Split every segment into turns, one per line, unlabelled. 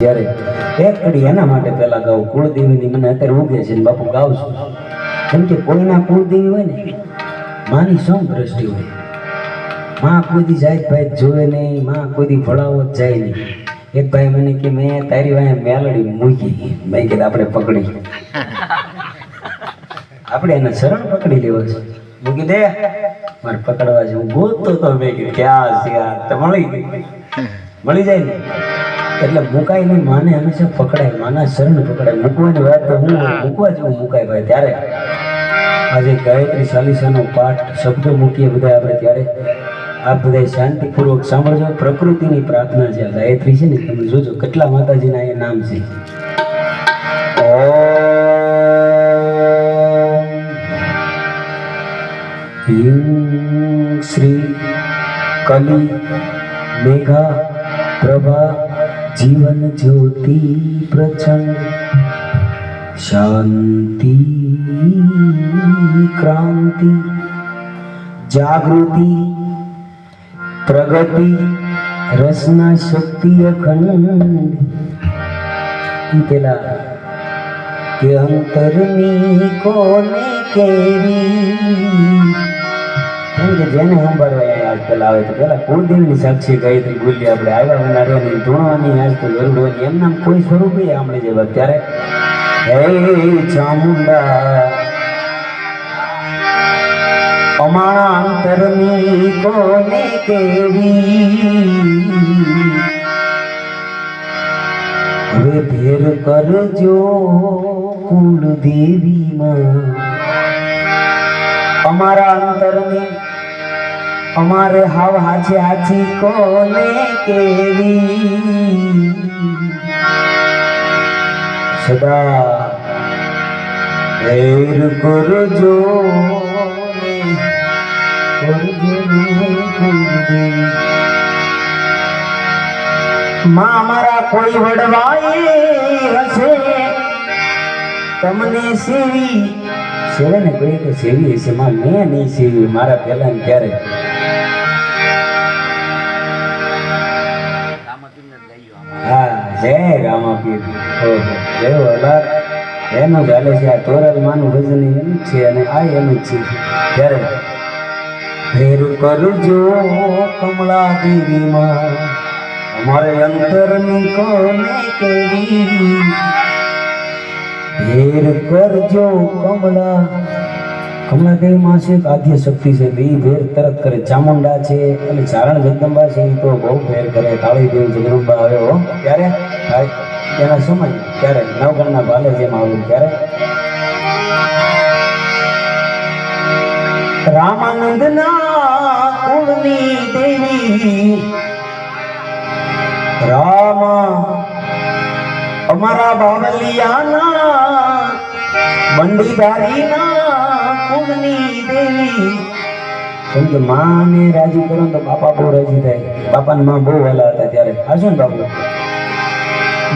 ત્યારે એક કડી એના માટે પહેલા ગાઉં કુળદેવીની મને અત્યારે ઉગે છે ને બાપુ ગાઉં છું. કેમ કે કોઈના કુળદેવી હોય ને, માની સૌ દ્રષ્ટિ હોય. માં કોઈ જાય ભાઈ જોવે નહીં, માં કોઈ ભળાવો જ જાય નહીં. એક ભાઈ મને કે, મેં તારી વાય મેલડી મૂકી. મેં કીધું, આપણે પકડી. આપણે એને શરણ પકડી લેવો છે. મૂકી દે મારે પકડવા છે. હું ગોતતો તો મેં કીધું ક્યાં છે તો મળી મળી જાય ને? એટલે મુકાય નહીં, માને હંમેશા પકડાય, માના શરણ પકડાય. મૂકવાની વાત તો હું મૂકવા જેવું મુકાય ભાઈ, ત્યારે આજે ગાયત્રી ચાલીસાનો પાઠ, શબ્દો મૂકીએ બધા આપણે ત્યારે. આપ બધા શાંતિપૂર્વક સાંભળજો, પ્રકૃતિની પ્રાર્થના છે ગાયત્રી છે ને, તમે જોજો કેટલા માતાજીના એ નામ છે. શ્રી કલી મેઘા પ્રભા જીવન જ્યોતિ પ્રચંડ, શાંતિ, ક્રાંતિ, જાગૃતિ, પ્રગતિ, રસના શક્તિ અખંડ પેલા કે અંતરની કોને કેવી? કેમ કે જેને સંભાળવા અહીંયા આજકાલ આવે તો પેલા કુળદેવની સાક્ષી ગાયત્રી બોલી આપણે આવ્યા વનારવાની ધૂણવાની આજ તો જરૂર હોય એમ નામ કોઈ સ્વરૂપે આપણે જેવા ત્યારે હે ચામુંડા, અમારા અંતરની કોને કેવી? હવે ભેર કરજો કુળ અમારા અંતરની અમારે હાવ હાચી હાચી કોને કેવી? સદા એર કરજો માં મારા કોઈ વડવાઈ હશે? તમને સેવી. સેવે ને કોઈ તો સેવી હશે. માં મેં નહીં સેવી મારા પહેલા ને ત્યારે. હા જય રામાપીર. ઓહો જય વલાર એનું ચાલે છે. આ તોરલ માનું ભજન એનું છે અને આ એનું જ છે. ત્યારે ફેર કરજો કમળા દેવીમાં. અમારે અંતરની કોને કેવી? ફેર કરજો કમળા. કમળા દેવી માં છે? આદ્ય શક્તિ છે. એ ભેર તરત કરે. ચામુંડા છે અને ચારણ જગદંબા છે. એ તો બહુ ફેર કરે. કાળી દેવી જગદંબા આવ્યો ત્યારે એના સમય. ત્યારે નવગણના ભાલે જેમ આવ્યું ત્યારે રામાનંદના કુળની દેવી. રામ અમારા બાવલિયાના બંડીધારીના કુળની દેવી. કેમ કે માને રાજી કરો ને તો બાપા બહુ રાજી થાય. બાપાને માં બહુ વહેલા હતા ત્યારે. હાજો ને બાપુ?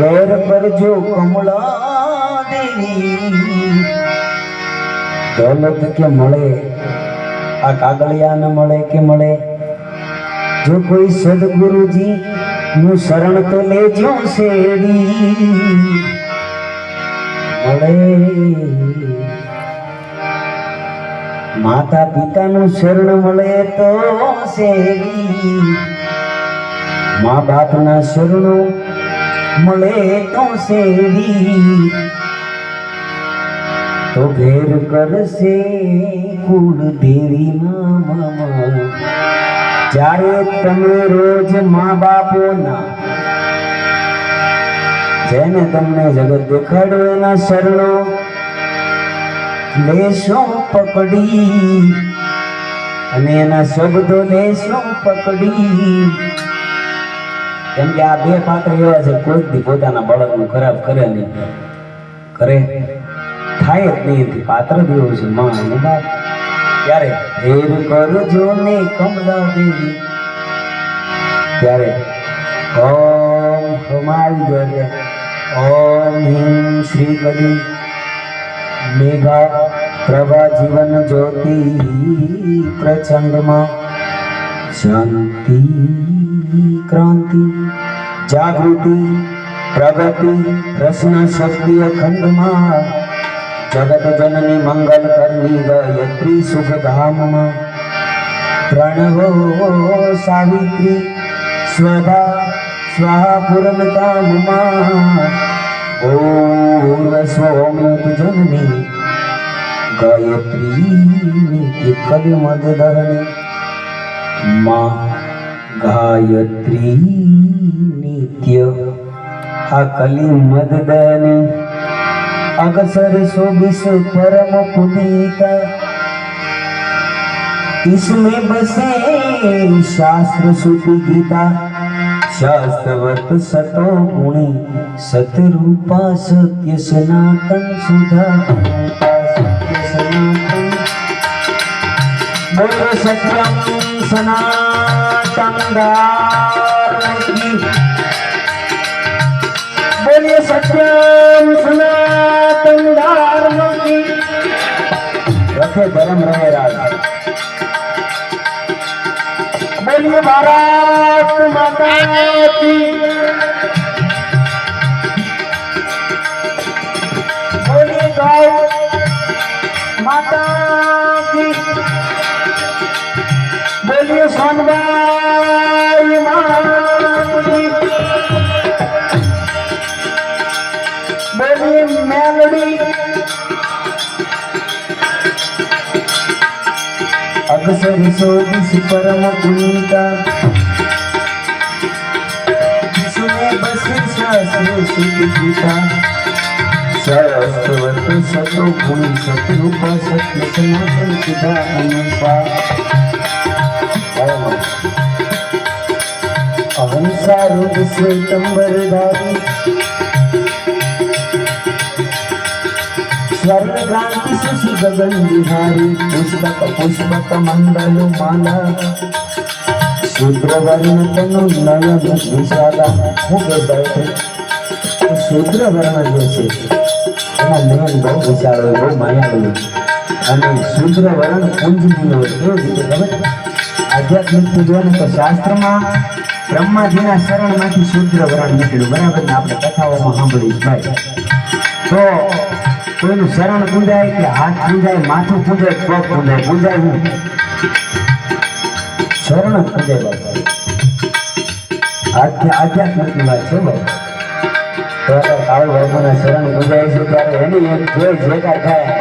બેર જો કમળા દેવી. દોલત કે મળે, આ કાગળિયા ને મળે કે મળે? જો કોઈ સદગુરુજી નું શરણ તો લેજો શેરી મળે. માતા પિતાનું શરણ મળે તો શેરી મા બાપના શરણો મળે તો શેરી તો ભેર કરશે કુળ દેવી મામા. જ્યારે તમે રોજ મા બાપોના જેને તમને જગત દેખાડ્યો એના શરણો લેશો પકડી અને એના શબ્દો લેશો પકડી. કેમ કે આ બે પાત્ર એવા છે કોઈ દી પોતાના બાળકનું ખરાબ કરે નહીં. કરે. થાય જ નહીં. પાત્ર દેવું છે, માં અને બાપ. ત્યારે હેર કરજો ને કમલા દેવી. ત્યારે ઓમ હમારી ગરે ઓમ હિમ શ્રી કલી મેઘા પ્રભા જીવન જ્યોતિ પ્રચંડમાં. શાંતિ, ક્રાંતિ, જાગૃતિ, પ્રગતિ, રસના શક્તિ અખંડમાં. જગત જનની મંગલ કરની ગાયત્રી સુખધામમાં. પ્રણવો સાવિત્રી, સ્વધા, સ્વાહા પૂર્ણતામમાં પૂર્વ સ્વોમિત જનની ગાયત્રી નિત્ય મદદહની માં ગાયત્રી નિત્ય આ કલી મદદની. अगसर शोभिस परम पुनीता इसमें बसे शास्त्र सुति गीता शास्त्रवत सतो गुणी सतरूपा सत्य सनातन सुधा सत्य सनातन बोलो सत्यम सनातन धर्म ચૈતન્ય સત્યમ સનાતન ધર્મ રખે ધર્મ રહે રાજ. બોલીએ ભારત માતા કી Berlin melody. అగసరి శోభిసి పరమ పునీత సునే బసి శాస్త్రి గీత శాస్త్రవత సతో గుణి సత్రూప సత్య సనాతన సుధా అనంత అహంసారూప శ్వేతం వరదారి శరణి గగన్ విహారీ పుష్పక పుష్పక మండలు మాల శూద్రవర్ణతను నయను విశాల ముగ శూద్రవర్ણ જે છે એના નયન બહુ વિશાળ હોય બહુ માયાળું અને શૂદ્રવર્ણ કુંજની હોય કેવી રીતે ખબર આધ્યાત્મિક પૂજવાને તો શાસ્ત્રમાં બ્રહ્માજીના શરણમાંથી શૂદ્રવરણ નીકળ્યું બરાબર ને આપણે કથાઓમાં સાંભળીશ ભાઈ તો કોઈનું શરણ પૂજાય કે હાથ પૂજાય માથું પૂજાય પગ પૂજાય પૂજાય હું શરણ પૂજાય બાપા. આધ્યા આધ્યાત્મિકની વાત છે બાપા. શરણ પૂજાય છે થાય.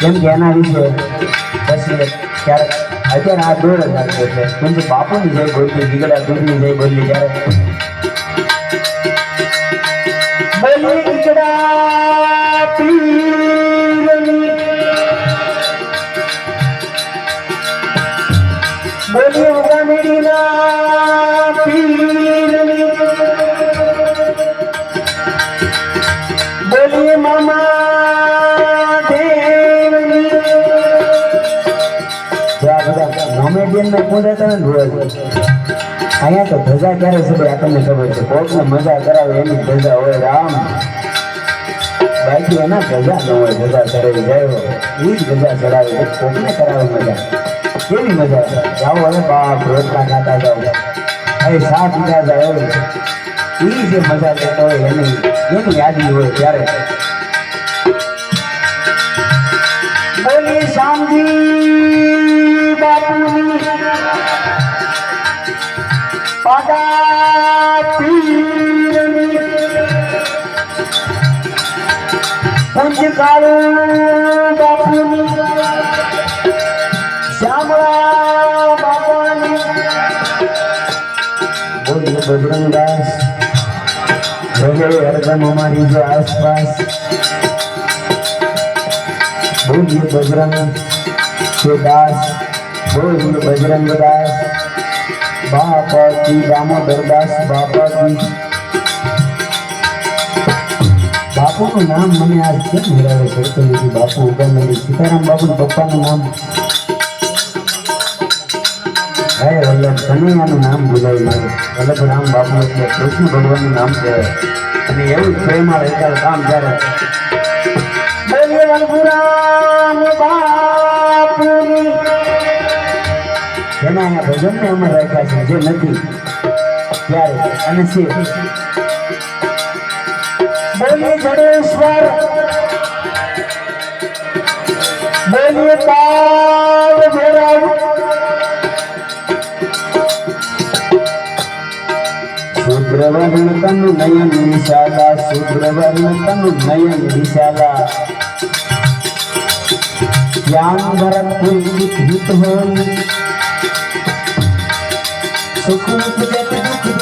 કેમ કે એના વિશે પછી ક્યારેક, અત્યારે આ દોર જ નાખ્યો છે. કેમ કે બાપુની જય બોલતી, દીકરા દૂધની જય બોલી જ્યારે આ બધા મોમેડિયન ને રોજ અહીંયા તો ધજા ક્યારે છે આ તમને ખબર છે કોકને મજા કરાવે એની ધજા હોય રામ બાકી એના ધજા ન હોય ધજા ચડાવી ગયો. એ જ ધજા ચડાવે તો કોકને કરાવે મજા? કેવી મજા? જાઓ હવે બાપ, રોટલા ખાતા જાઓ. હવે સા પીતા જાઓ એ જે મજા કરતા હોય એની એની યાદી હોય ત્યારે. શામજી બાપુની. પુંજ કાળુ બાપુની શ્યામળા બાપાની બોલીએ બજરંગદાસ ભલે હરદમ અમારી જો આસપાસ બોલીએ બજરંગ કે દાસ બોલીએ બાપા કી દામોદર દાસ બાપા બાપુનું નામ મને આજ કેમ હેરાવે પડતું નથી બાપુ ઉગમની સીતારામ બાપુના પપ્પાનું નામ. હે વલ્લભ કનૈયાનું નામ ભૂલાઈ મારે. વલ્લભ રામ બાપુ એટલે કૃષ્ણ ભગવાનનું નામ કહેવાય. અને એવું જ રહેતા એકાદ કામ જ્યારે વલ્લભરામ બાપુની. એના ભજનને અમર રાખ્યા છે, જે નથી, ત્યારે અને શિવ બોલીએ જડેશ્વર. બોલીએ કાળ ભૈરવ. શુભ્રવર્ણ તનુ નયન વિશાલા શુભ્રવર્ણ તનુ નયન વિશાલા. ભરત હોય. સુખ ઉપજત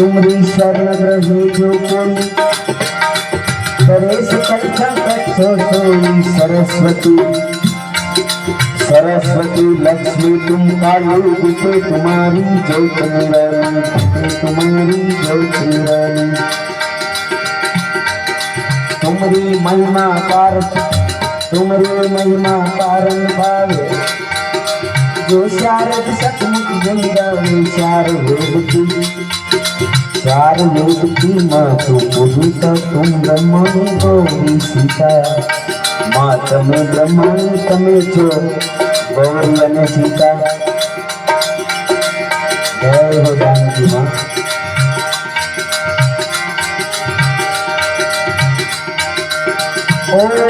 तुम्हारी शरण रहे जो कोई सरेश सोई सरस्वती सरस्वती लक्ष्मी, तुम कालू पे तुम्हारी जय चंद्रानी तुम्हारी जय चंद्रानी तुम्हारी महिमा कार तुम्हारी महिमा कारण भावे जो शारद सचमुच जंगा शारद होती। ચાર વેદમાં તો પૂજિતા તું બ્રહ્મણી ગૌરી સીતા. માં તમે બ્રહ્મણી, તમે છો ગૌરી અને સીતા. જય હો જાનકી માં Oh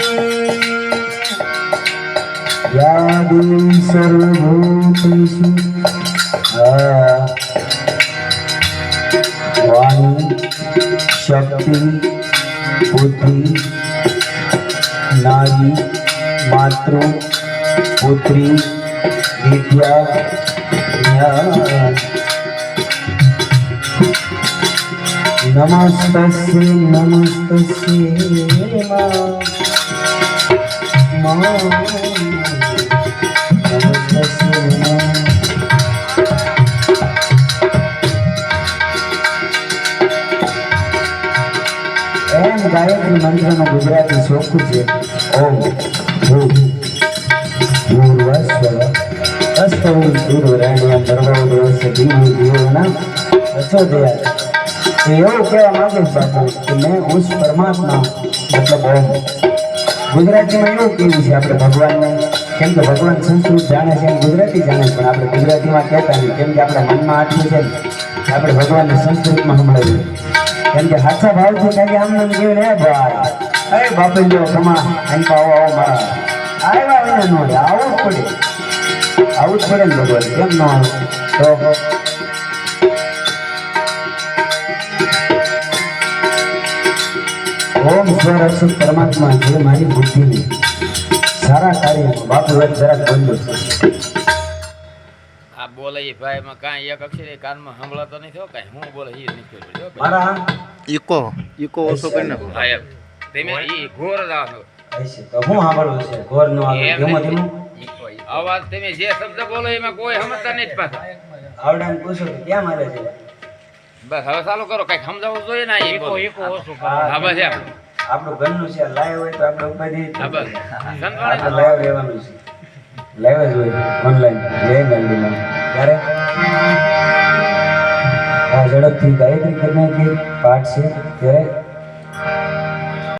યા દેવી સર્વભૂતેષુ વાણી શક્તિ બુદ્ધિ નારી માતૃ પુત્રી વિદ્યા નમસ્તસ્ય નમસ્તસ્ય મા એમ ગાયત્રી મંત્રનું ગુજરાતી ચોખ્ખું છે. ઓમ અસ્તવું દૂરવરાણ્યમ ભર્ગો ધીમે દેવના અચોદયા તો એવું કહેવા માંગે બાપુ કે મેં ઉસ મતલબ ગુજરાતીમાં એવું કેવું છે આપણે ભગવાનને. કેમ કે ભગવાન સંસ્કૃત જાણે છે ગુજરાતી જાણે પણ આપણે ગુજરાતીમાં કહેતા નહીં. કેમ કે આપણા મનમાં આટલું છે ને આપણે ભગવાનને સંસ્કૃતમાં સંભળાવીએ. કેમ કે સાચા ભાવથી કે આમ નામ કેવું ને ભાઈ અરે બાપે લ્યો કમા એમ આવો આવો મારા. આવ્યા વિના ન હોય આવું જ પડે. આવું જ પડે ને ભગવાન, કેમ ન આવે તો ઓમ સ્વરક્ષિત પરમાત્મા, જે મારી બુદ્ધિની સારા કાર્યમાં બાપુ વાત જરાક બંધો
આ બોલે એ ભાઈ માં કાંઈ એક અક્ષર એ કાનમાં સંભળાતો નથી થયો કાંઈ હું બોલે એ ખબર
મારા
ઈકો ઈકો ઓછો કરી નાખો.
હા તમે ઈ ઘોર રાખો.
હશે તો હું સાંભળવું છે? ઘોર નો આવે
એમ
ધીમો
અવાજ તમે જે શબ્દ બોલો એમાં કોઈ સમજતા નહીં પાછા.
આવડાને પૂછો ક્યાં મારે છે?
બસ હવે ચાલુ કરો કંઈક સમજાવવું જોઈએ ને ઈકો ઈકો ઓછું
હા
બસ એમ.
આપણું ઘરનું છે લાઈવ હોય તો આપણે
બસ.
લાઈવ રહેવાનું છે. લાઈવ જ હોય ઓનલાઈન જય મેલડીમાં ત્યારે આ ઝડપથી ગાયત્રી કરીને જે પાઠ છે. ત્યારે